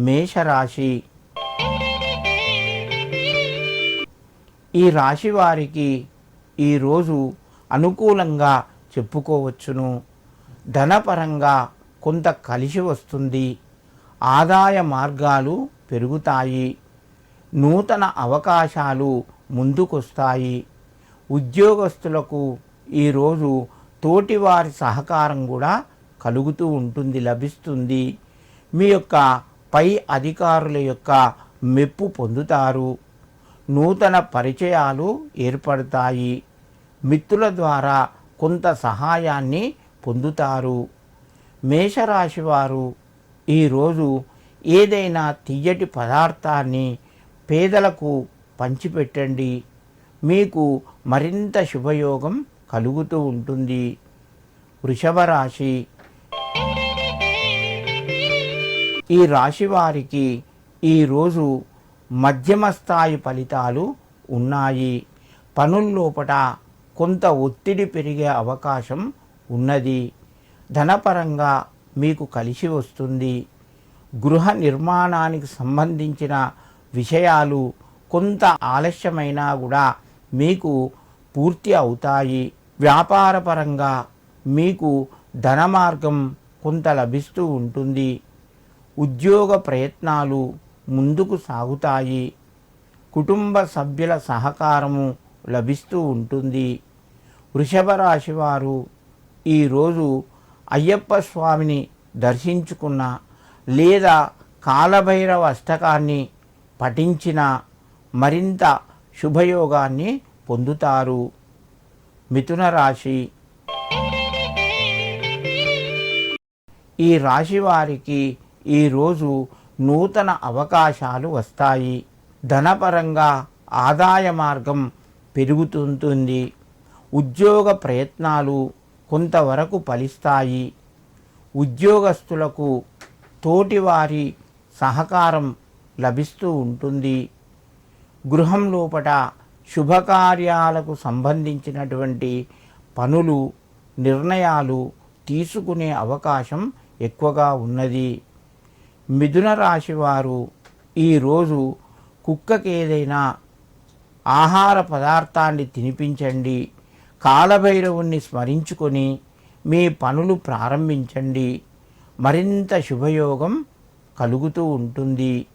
మేషరాశి. ఈ రాశి వారికి ఈరోజు అనుకూలంగా చెప్పుకోవచ్చును. ధనపరంగా కొంత కలిసి వస్తుంది. ఆదాయ మార్గాలు పెరుగుతాయి. నూతన అవకాశాలు ముందుకొస్తాయి. ఉద్యోగస్తులకు ఈరోజు తోటివారి సహకారం కూడా కలుగుతూ ఉంటుంది లభిస్తుంది. మీ యొక్క పై అధికారుల యొక్క మెప్పు పొందుతారు. నూతన పరిచయాలు ఏర్పడతాయి. మిత్రుల ద్వారా కొంత సహాయాన్ని పొందుతారు. మేషరాశి వారు ఈరోజు ఏదైనా తీయటి పదార్థాన్ని పేదలకు పంచిపెట్టండి. మీకు మరింత శుభయోగం కలుగుతూ ఉంటుంది. వృషభ రాశి ఈ రాశి వారికి ఈరోజు మధ్యమ స్థాయి ఫలితాలు ఉన్నాయి. పనుల్లోపట కొంత ఒత్తిడి పెరిగే అవకాశం ఉన్నది. ధనపరంగా మీకు కలిసి వస్తుంది. గృహ నిర్మాణానికి సంబంధించిన విషయాలు కొంత ఆలస్యమైనా కూడా మీకు పూర్తి అవుతాయి. వ్యాపారపరంగా మీకు ధన మార్గం కొంత లభిస్తూ ఉంటుంది. ఉద్యోగ ప్రయత్నాలు ముందుకు సాగుతాయి. కుటుంబ సభ్యుల సహకారము లభిస్తూ ఉంటుంది. వృషభ రాశి వారు ఈరోజు అయ్యప్ప స్వామిని దర్శించుకున్న లేదా కాలభైరవ అష్టకాన్ని పఠించిన మరింత శుభయోగాన్ని పొందుతారు. మిథున రాశి ఈ రాశి వారికి ఈరోజు నూతన అవకాశాలు వస్తాయి. ధనపరంగా ఆదాయ మార్గం పెరుగుతుంటుంది. ఉద్యోగ ప్రయత్నాలు కొంతవరకు ఫలిస్తాయి. ఉద్యోగస్తులకు తోటివారి సహకారం లభిస్తూ ఉంటుంది. గృహం లోపట శుభకార్యాలకు సంబంధించినటువంటి పనులు నిర్ణయాలు తీసుకునే అవకాశం ఎక్కువగా ఉన్నది. మిథున రాశి వారు ఈరోజు కుక్కకి ఏదైనా ఆహార పదార్థాన్ని తినిపించండి కాలభైరవుణ్ణి స్మరించుకొని మీ పనులు ప్రారంభించండి. మరింత శుభయోగం కలుగుతూ ఉంటుంది.